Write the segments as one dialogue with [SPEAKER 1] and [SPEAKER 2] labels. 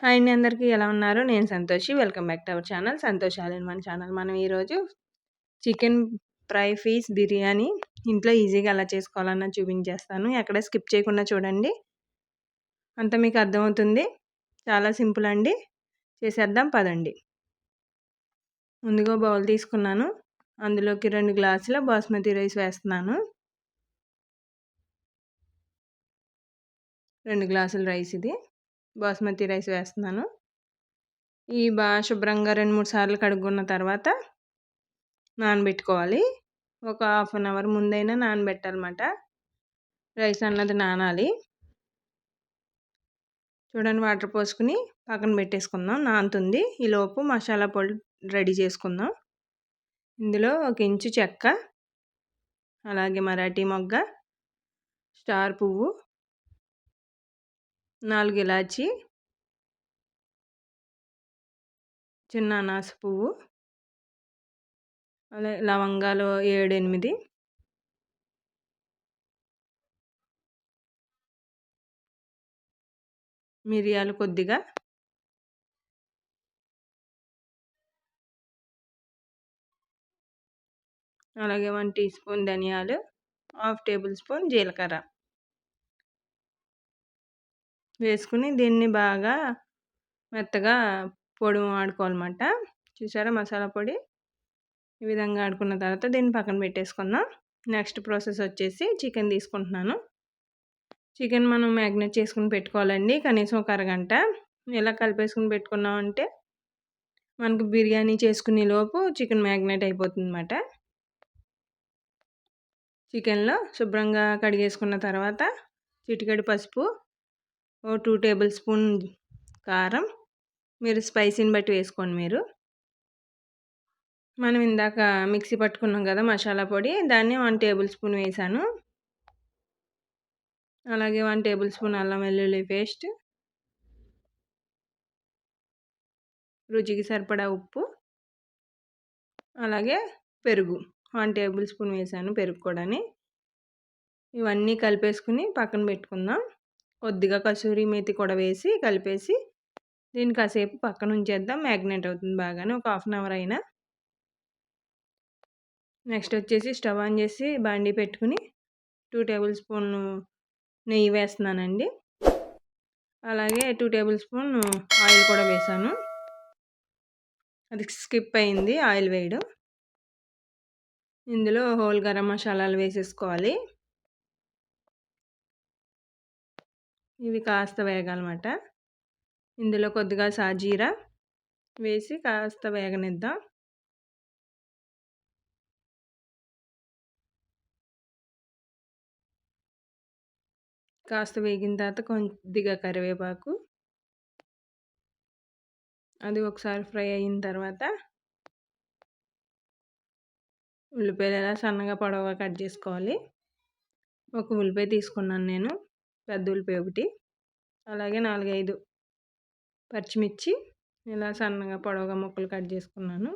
[SPEAKER 1] Hi అండి అందరికీ. ఎలా ఉన్నారు? నేను Santoshi. Welcome back to our channel. Santosh Alan మన ఛానల్. మనం ఈరోజు చికెన్ ఫ్రై ఫీస్ బిర్యానీ ఇంట్లో ఈజీగా ఎలా చేసుకోవాలన్న చూపించేస్తాను. ఎక్కడ స్కిప్ చేయకుండా చూడండి. అంత మీకు అర్థమవుతుంది. చాలా సింపుల్ అండి. చేసేద్దాం. పదండి. ముందుగా బౌల్ తీసుకున్నాను. అందులోకి రెండు గ్లాసుల బాస్మతి రైస్ వేస్తున్నాను. రెండు గ్లాసుల రైస్ ఇది. బాస్మతి రైస్ వేస్తున్నాను. ఈ బాగా శుభ్రంగా రెండు మూడు సార్లు కడుక్కున్న తర్వాత నానబెట్టుకోవాలి. ఒక హాఫ్ అన్ అవర్ ముందైనా నానబెట్టాలన్నమాట. రైస్ అన్నది నానాలి. చూడండి వాటర్ పోసుకుని పక్కన పెట్టేసుకుందాం. నానుతుంది. ఈలోపు మసాలా పొడి రెడీ చేసుకుందాం. ఇందులో ఒక ఇంచు చెక్క అలాగే మరాఠీ మొగ్గ స్టార్ పువ్వు నాలుగు ఇలాచి చిన్న అనాస పువ్వు అలాగే లవంగాలు ఏడు ఎనిమిది మిరియాలు కొద్దిగా. అలాగే వన్ టీ స్పూన్ ధనియాలు హాఫ్ టేబుల్ స్పూన్ జీలకర్ర. వేసుకుని దీన్ని బాగా మెత్తగా పొడి ఆడుకోవాలన్నమాట. చూసారా? మసాలా పొడి ఈ విధంగా ఆడుకున్న తర్వాత దీన్ని పక్కన పెట్టేసుకుందాం. నెక్స్ట్ ప్రాసెస్ వచ్చేసి చికెన్ తీసుకుంటున్నాను. చికెన్ మనం మ్యాగ్నేట్ చేసుకుని పెట్టుకోవాలండి. కనీసం ఒక అరగంట. ఇలా కలిపేసుకుని పెట్టుకున్నామంటే మనకు బిర్యానీ చేసుకునే లోపు చికెన్ మ్యాగ్నేట్ అయిపోతుంది అన్నమాట చికెన్లో శుభ్రంగా కడిగేసుకున్న తర్వాత చిటికడి పసుపు ఓ టూ టేబుల్ స్పూన్ కారం మీరు స్పైసీని బట్టి వేసుకోండి మీరు. మనం ఇందాక మిక్సీ పట్టుకున్నాం కదా మసాలా పొడి దాన్ని వన్ టేబుల్ స్పూన్ వేసాను. అలాగే వన్ టేబుల్ స్పూన్ అల్లం వెల్లుల్లి పేస్ట్. రుచికి సరిపడా ఉప్పు. అలాగే పెరుగు వన్ టేబుల్ స్పూన్ వేసాను పెరుగు కూడాని. ఇవన్నీ కలిపేసుకుని పక్కన పెట్టుకుందాం. కొద్దిగా కసూరి మేతి కూడా వేసి కలిపేసి దీన్ని కాసేపు పక్కన ఉంచేద్దాం. మ్యాగ్నేట్ అవుతుంది బాగానే. ఒక హాఫ్ అన్ అవర్ అయినా. నెక్స్ట్ వచ్చేసి స్టవ్ ఆన్ చేసి బాండీ పెట్టుకుని టూ టేబుల్ స్పూన్ నెయ్యి వేస్తున్నానండి. అలాగే టూ టేబుల్ స్పూన్ ఆయిల్ కూడా వేసాను. అది స్కిప్ అయింది ఆయిల్ వేయడం. ఇందులో హోల్ గరం మసాలాలు వేసేసుకోవాలి. ఇవి కాస్త వేగాలన్నమాట. ఇందులో కొద్దిగా సాజీరా వేసి కాస్త వేగనిద్దాం. కాస్త వేగిన తర్వాత కొద్దిగా కరివేపాకు. అది ఒకసారి ఫ్రై అయిన తర్వాత ఉల్లిపాయలు ఎలా సన్నగా పొడవుగా కట్ చేసుకోవాలి. ఒక ఉల్లిపాయ తీసుకున్నాను నేను. పెద్ద ఉల్లిపాయ ఒకటి. అలాగే నాలుగైదు పచ్చిమిర్చి ఇలా సన్నగా పొడవుగా ముక్కలు కట్ చేసుకున్నాను.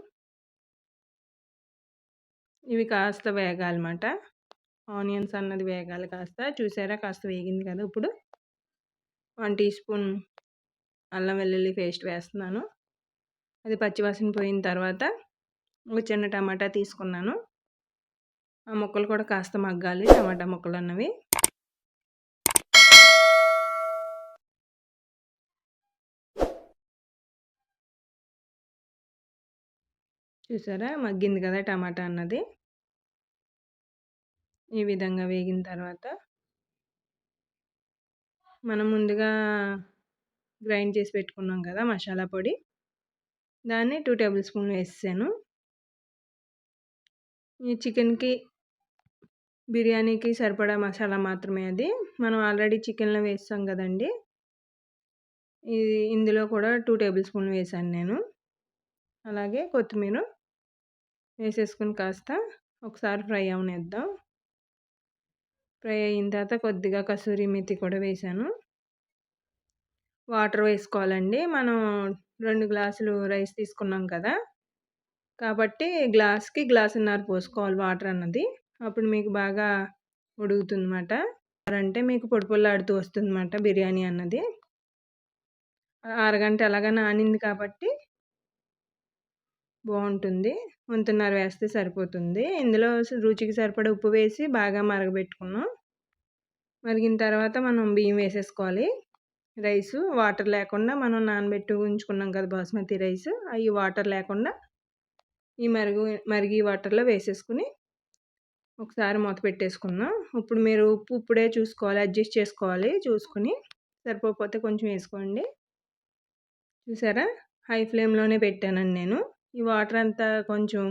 [SPEAKER 1] ఇవి కాస్త వేగాలన్నమాట. ఆనియన్స్ అన్నది వేగాలి కాస్త. చూసారా? కాస్త వేగింది కదా ఇప్పుడు. వన్ టీ స్పూన్ అల్లం వెల్లుల్లి పేస్ట్ వేస్తున్నాను. అది పచ్చివాసన పోయిన తర్వాత ఒక చిన్న టమాటా తీసుకున్నాను. ఆ ముక్కలు కూడా కాస్త మగ్గాలి. టమాటా ముక్కలు అన్నవి. చూసారా? మగ్గింది కదా టమాటా అన్నది. ఈ విధంగా వేగిన తర్వాత మనం ముందుగా గ్రైండ్ చేసి పెట్టుకున్నాం కదా మసాలా పొడి. దాన్ని టూ టేబుల్ స్పూన్ వేసాను ఈ చికెన్కి బిర్యానీకి సరిపడా మసాలా మాత్రమే అది. మనం ఆల్రెడీ చికెన్లో వేస్తాం కదండి. ఇది ఇందులో కూడా టూ టేబుల్ స్పూన్ వేసాను నేను. అలాగే కొత్తిమీర వేసేసుకుని కాస్త ఒకసారి ఫ్రై అవనిద్దాం. ఫ్రై అయిన తర్వాత కొద్దిగా కసూరి మెతి కూడా వేసాను. వాటర్ వేసుకోవాలండి. మనం రెండు గ్లాసులు రైస్ తీసుకున్నాం కదా! కాబట్టి గ్లాస్కి గ్లాసున్నర పోసుకోవాలి వాటర్ అన్నది. అప్పుడు మీకు బాగా ఉడుగుతుందన్నమాట అంటే మీకు పొడి పొల్లాడుతూ వస్తుందన్నమాట బిర్యానీ అన్నది. అరగంట ఎలాగ నానింది కాబట్టి బాగుంటుంది వంతున్నర వేస్తే సరిపోతుంది. ఇందులో రుచికి సరిపడ ఉప్పు వేసి బాగా మరగబెట్టుకున్నాం. మరిగిన తర్వాత మనం బియ్యం వేసేసుకోవాలి. రైసు వాటర్ లేకుండా మనం నానబెట్టి ఉంచుకున్నాం కదా బాస్మతి రైస్. అవి వాటర్ లేకుండా ఈ మరుగు మరిగి వాటర్లో వేసేసుకుని ఒకసారి మూత పెట్టేసుకుందాం. ఇప్పుడు మీరు ఉప్పు ఇప్పుడే చూసుకోవాలి అడ్జస్ట్ చేసుకోవాలి. చూసుకుని సరిపోతే కొంచెం వేసుకోండి. చూసారా? హై ఫ్లేమ్లోనే పెట్టానండి నేను. ఈ వాటర్ అంతా కొంచెం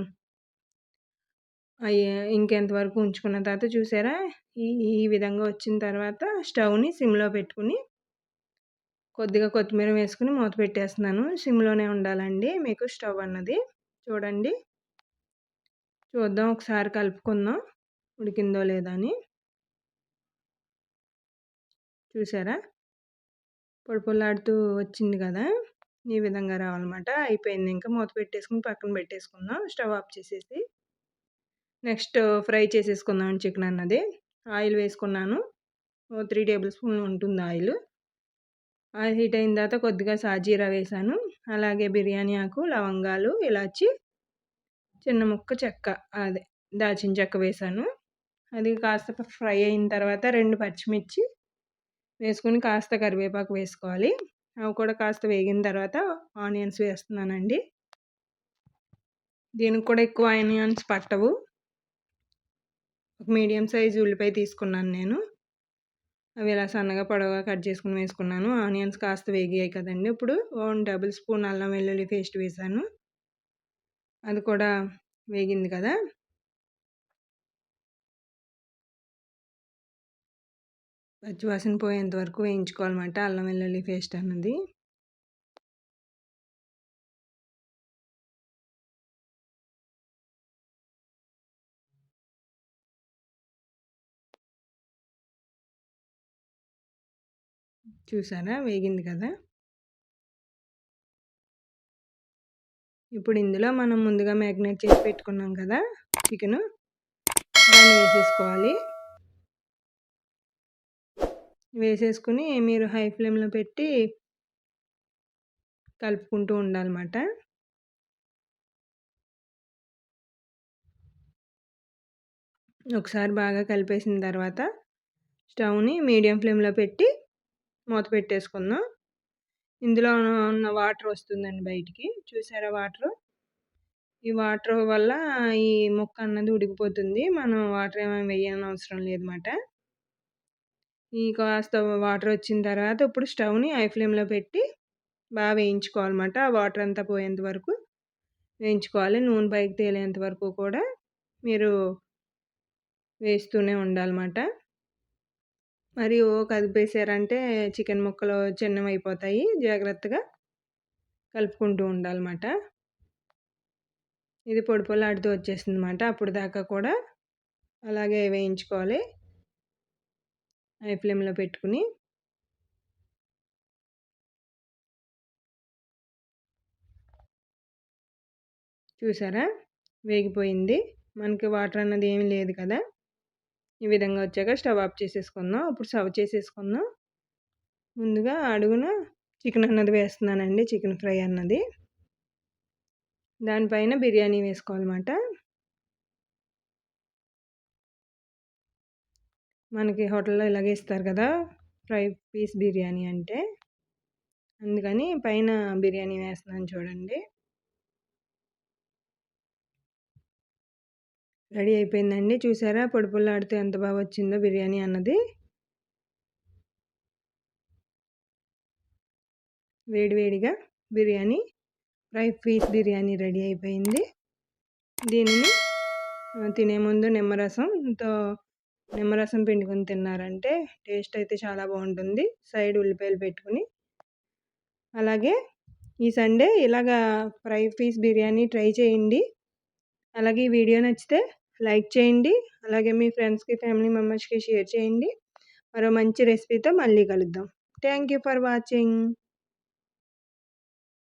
[SPEAKER 1] అయ్యి ఇంకెంతవరకు ఉంచుకున్న తర్వాత చూసారా? ఈ ఈ విధంగా వచ్చిన తర్వాత స్టవ్ని సిమ్లో పెట్టుకుని కొద్దిగా కొత్తిమీర వేసుకుని మూత పెట్టేస్తున్నాను. సిమ్లోనే ఉండాలండి మీకు స్టవ్ అన్నది. చూడండి. చూద్దాం ఒకసారి కలుపుకుందాం ఉడికిందో లేదా అని. చూసారా? పొడిపొల్లాడుతూ వచ్చింది కదా? ఈ విధంగా రావాలన్నమాట. అయిపోయింది. ఇంకా మూత పెట్టేసుకుని పక్కన పెట్టేసుకుందాం. స్టవ్ ఆఫ్ చేసేసి నెక్స్ట్ ఫ్రై చేసేసుకుందాం చికెన్ అన్నది. ఆయిల్ వేసుకున్నాను. త్రీ టేబుల్ స్పూన్ ఉంటుంది ఆయిల్. ఆయిల్ హీట్ అయిన తర్వాత కొద్దిగా సాజీరా వేసాను. అలాగే బిర్యానీ ఆకు లవంగాలు ఇలాచి చిన్న ముక్క చెక్క అదే దాచిన చెక్క వేసాను. అది కాస్త ఫ్రై అయిన తర్వాత రెండు పచ్చిమిర్చి వేసుకుని కాస్త కరివేపాకు వేసుకోవాలి. అవి కూడా కాస్త వేగిన తర్వాత ఆనియన్స్ వేస్తున్నానండి. దీనికి కూడా ఎక్కువ ఆనియన్స్ పట్టవు. ఒక మీడియం సైజు ఉల్లిపాయ తీసుకున్నాను నేను. అవి ఇలా సన్నగా పొడవుగా కట్ చేసుకుని వేసుకున్నాను. ఆనియన్స్ కాస్త వేగాయి కదండి. ఇప్పుడు వన్ డబుల్ స్పూన్ అల్లం వెల్లుల్లి పేస్ట్ వేసాను. అది కూడా వేగింది కదా. పచ్చివాసన పోయేంత వరకు వేయించుకోవాలన్నమాట. అల్లం వెల్లుల్లి పేస్ట్ అన్నది. చూసారా? వేగింది కదా! ఇప్పుడు ఇందులో మనం ముందుగా మ్యాగ్నేట్ చేసి పెట్టుకున్నాం కదా! చికెను. దాన్ని వేసేసుకోవాలి. వేసేసుకుని మీరు హై ఫ్లేమ్లో పెట్టి కలుపుకుంటూ ఉండాలన్నమాట. ఒకసారి బాగా కలిపేసిన తర్వాత స్టవ్ని మీడియం ఫ్లేమ్లో పెట్టి మూత పెట్టేసుకుందాం. ఇందులో ఉన్న వాటర్ వస్తుందండి బయటికి. చూసారా వాటర్? ఈ వాటర్ వల్ల ఈ మొక్క అన్నది ఉడికిపోతుంది. మనం వాటర్ ఏమైనా వేయని అవసరం లేదన్నమాట. ఈ కాస్త వాటర్ వచ్చిన తర్వాత ఇప్పుడు స్టవ్ని హై ఫ్లేమ్లో పెట్టి బాగా వేయించుకోవాలన్నమాట. ఆ వాటర్ అంతా పోయేంత వరకు వేయించుకోవాలి. నూనె పైకి తేలేంత వరకు కూడా మీరు వేస్తూనే ఉండాలన్నమాట. మరి ఓ కదిపేసారంటే చికెన్ ముక్కలు చిన్నవి అయిపోతాయి జాగ్రత్తగా కలుపుకుంటూ ఉండాలన్నమాట. ఇది పొడి పొలాడుతూ వచ్చేసింది అనమాట అప్పుడు దాకా కూడా అలాగే వేయించుకోవాలి. హై ఫ్లేమ్లో పెట్టుకుని చూసారా? వేగిపోయింది. మనకి వాటర్ అన్నది ఏమీ లేదు కదా? ఈ విధంగా వచ్చాక స్టవ్ ఆఫ్ చేసేసుకుందాం. ఇప్పుడు సర్వ్ చేసేసుకుందాం. ముందుగా అడుగున చికెన్ అన్నది వేస్తున్నానండి. చికెన్ ఫ్రై అన్నది. దానిపైన బిర్యానీ వేసుకోవాలన్నమాట. మనకి హోటల్లో ఇలాగే ఇస్తారు కదా! ఫ్రై పీస్ బిర్యానీ అంటే. అందుకని పైన బిర్యానీ వేస్తున్నాను చూడండి. రెడీ అయిపోయిందండి. చూసారా? పొడి పుల్లాడితే ఎంత బాగా వచ్చిందో బిర్యానీ అన్నది. వేడివేడిగా biryani fry piece biryani ready అయిపోయింది. దీనిని తినే ముందు నిమ్మరసంతో నిమ్మరసం పిండుకొని తిన్నారంటే టేస్ట్ అయితే చాలా బాగుంటుంది. సైడ్ ఉల్లిపాయలు పెట్టుకుని. అలాగే ఈ సండే ఇలాగా ఫ్రై పీస్ బిర్యానీ ట్రై చేయండి. అలాగే ఈ వీడియో నచ్చితే లైక్ చేయండి. అలాగే మీ ఫ్రెండ్స్కి ఫ్యామిలీ మెంబర్స్కి షేర్ చేయండి. మరో మంచి రెసిపీతో మళ్ళీ కలుద్దాం. Thank you for watching.